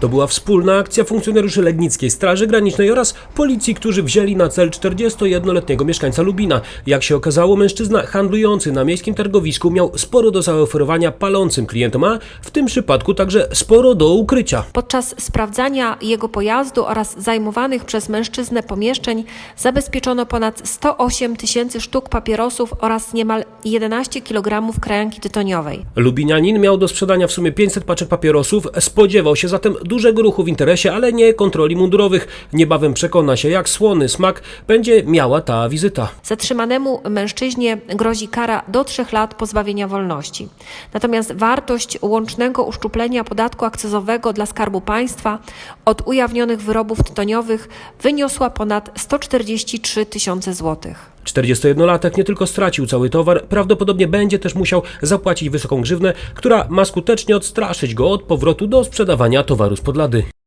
To była wspólna akcja funkcjonariuszy Legnickiej Straży Granicznej oraz policji, którzy wzięli na cel 41-letniego mieszkańca Lubina. Jak się okazało, mężczyzna handlujący na miejskim targowisku miał sporo do zaoferowania palącym klientom, a w tym przypadku także sporo do ukrycia. Podczas sprawdzania jego pojazdu oraz zajmowanych przez mężczyznę pomieszczeń zabezpieczono ponad 108 tysięcy sztuk papierosów oraz niemal 11 kg krajanki tytoniowej. Lubinianin miał do sprzedania w sumie 500 paczek papierosów, spodziewał się zatem dużego ruchu w interesie, ale nie kontroli mundurowych. Niebawem przekona się, jak słony smak będzie miała ta wizyta. Zatrzymanemu mężczyźnie grozi kara do 3 lat pozbawienia wolności. Natomiast wartość łącznego uszczuplenia podatku akcyzowego dla Skarbu Państwa od ujawnionych wyrobów tytoniowych wyniosła ponad 143 tysiące złotych. 41-latek nie tylko stracił cały towar, prawdopodobnie będzie też musiał zapłacić wysoką grzywnę, która ma skutecznie odstraszyć go od powrotu do sprzedawania towaru z podlady.